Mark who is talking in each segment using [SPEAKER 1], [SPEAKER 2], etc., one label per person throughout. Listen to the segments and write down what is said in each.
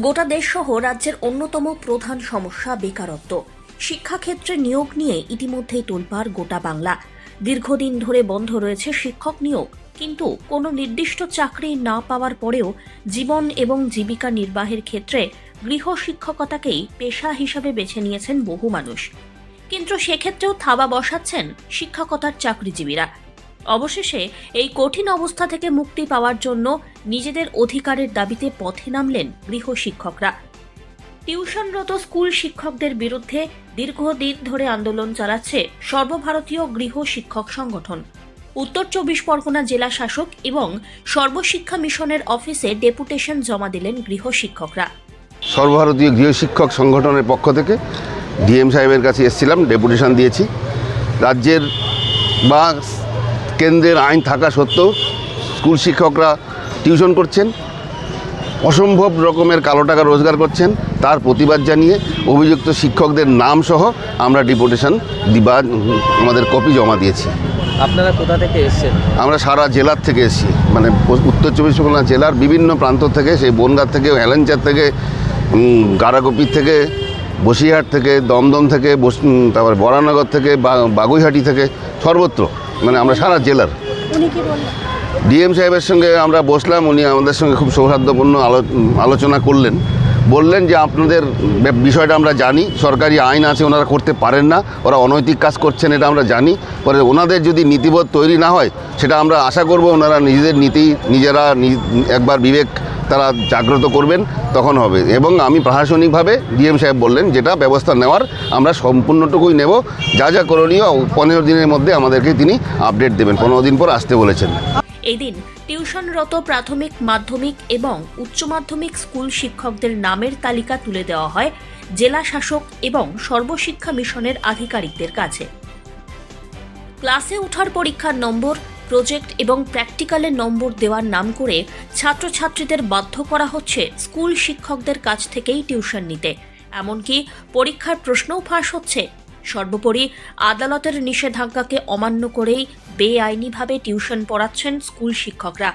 [SPEAKER 1] গোটা দেশসহ রাজ্যের অন্যতম প্রধান সমস্যা বেকারত্ব। শিক্ষাক্ষেত্রে নিয়োগ নিয়ে ইতিমধ্যেই তোলপাড় গোটা বাংলা। দীর্ঘদিন ধরে বন্ধ রয়েছে শিক্ষক নিয়োগ, কিন্তু কোনো নির্দিষ্ট চাকরি না পাওয়ার পরেও জীবন এবং জীবিকা নির্বাহের ক্ষেত্রে গৃহ শিক্ষকতাকেই পেশা হিসাবে বেছে নিয়েছেন বহু মানুষ। কিন্তু সেক্ষেত্রেও থাবা বসাচ্ছেন শিক্ষকতার চাকরিজীবীরা। অবশেষে এই কঠিন অবস্থা থেকে মুক্তি পাওয়ার জন্য নিজেদের অধিকারের দাবিতে পথে নামলেন গৃহ শিক্ষকরা। টিউশনরত স্কুল শিক্ষকদের বিরুদ্ধে দীর্ঘদিন ধরে আন্দোলন চালাচ্ছে সর্বভারতীয় গৃহ শিক্ষক সংগঠন। উত্তর চব্বিশ পরগনা জেলা শাসক এবং সর্বশিক্ষা মিশনের অফিসে ডেপুটেশন জমা দিলেন গৃহ শিক্ষকরা।
[SPEAKER 2] সর্বভারতীয় গৃহশিক্ষক সংগঠনের পক্ষ থেকে ডিএম সাহেবের কাছে এসেছিলাম, ডেপুটেশন দিয়েছি। রাজ্যের বা কেন্দ্রের আইন থাকা সত্ত্বেও স্কুল শিক্ষকরা টিউশন করছেন অসম্ভব রকমের কালো টাকা রোজগার করছেন তার প্রতিবাদ জানিয়ে অভিযুক্ত শিক্ষকদের নাম সহ আমরা ডিপুটেশন দিবা আমাদের কপি জমা দিয়েছি।
[SPEAKER 3] আপনারা কোথা থেকে এসেছেন?
[SPEAKER 2] আমরা সারা জেলার থেকে এসেছি মানে উত্তর চব্বিশ পরগনা জেলার বিভিন্ন প্রান্ত থেকে সেই বনগাঁ থেকে হেলেঞ্চার থেকে উম, গারাগোপির থেকে বসিরহাট থেকে দমদম থেকে তারপর বরানগর থেকে বাগুইহাটি থেকে সর্বত্র। মানে আমরা সারা জেলার। ডিএম সাহেবের সঙ্গে আমরা বসলাম উনি আমাদের সঙ্গে খুব সৌহার্দ্যপূর্ণ আলো- আলোচনা করলেন। বললেন যে আপনাদের বিষয়টা আমরা জানি সরকারি আইন আছে ওনারা করতে পারেন না ওরা অনৈতিক কাজ করছেন এটা আমরা জানি। পরে ওনাদের যদি নীতিবোধ তৈরি না হয় সেটা আমরা আশা করব ওনারা নিজেদের নীতি নিজেরা একবার বিবেক তারা জাগ্রত করবেন, তখন হবে। এবং আমি প্রশাসনিকভাবে ডিএম সাহেব বললেন, যেটা ব্যবস্থা নেওয়ার আমরা সম্পূর্ণটুকুই নেব। যা যা করণীয়, পনেরো দিনের মধ্যে আমাদেরকে তিনি আপডেট দেবেন। পনেরো দিন পর আসতে বলেছেন।
[SPEAKER 1] এদিন টিউশনরত প্রাথমিক মাধ্যমিক এবং উচ্চ মাধ্যমিক স্কুল শিক্ষকদের নামের তালিকা তুলে দেওয়া হয় জেলা শাসক এবং সর্বশিক্ষা মিশনের আধিকারিকদের কাছে। ক্লাসে ওঠার পরীক্ষার নম্বর প্রজেক্ট এবং প্র্যাকটিক্যালের নম্বর দেওয়ার নাম করে ছাত্রছাত্রীদের বাধ্য করা হচ্ছে স্কুল শিক্ষকদের কাছ থেকেই টিউশন নিতে। এমনকি পরীক্ষার প্রশ্নও ফাঁস হচ্ছে। সর্বোপরি আদালতের নিষেধাজ্ঞাকে অমান্য করেই বেআইনিভাবে টিউশন পড়াচ্ছেন স্কুল শিক্ষকরা।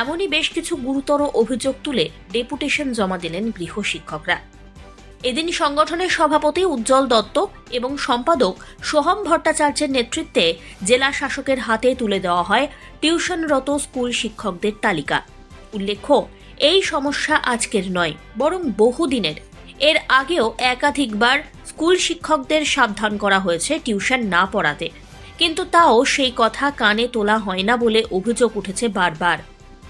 [SPEAKER 1] এমনই বেশ কিছু গুরুতর অভিযোগ তুলে ডেপুটেশন জমা দিলেন গৃহ শিক্ষকরা। এদিন সংগঠনের সভাপতি উজ্জ্বল দত্ত এবং সম্পাদক সোহম ভট্টাচার্যের নেতৃত্বে জেলা শাসকের হাতে তুলে দেওয়া হয় টিউশনরত স্কুল শিক্ষকদের তালিকা। উল্লেখ্য, এই সমস্যা আজকের নয়, বরং বহুদিনের। এর আগেও একাধিকবার স্কুল শিক্ষকদের সাবধান করা হয়েছে টিউশন না পড়াতে। কিন্তু তাও সেই কথা কানে তোলা হয় না বলে অভিযোগ উঠেছে বারবার।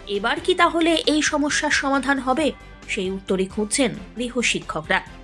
[SPEAKER 1] এবার কি তাহলে এই সমস্যার সমাধান হবে? সেই উত্তরই খুঁজছেন গৃহ শিক্ষকরা।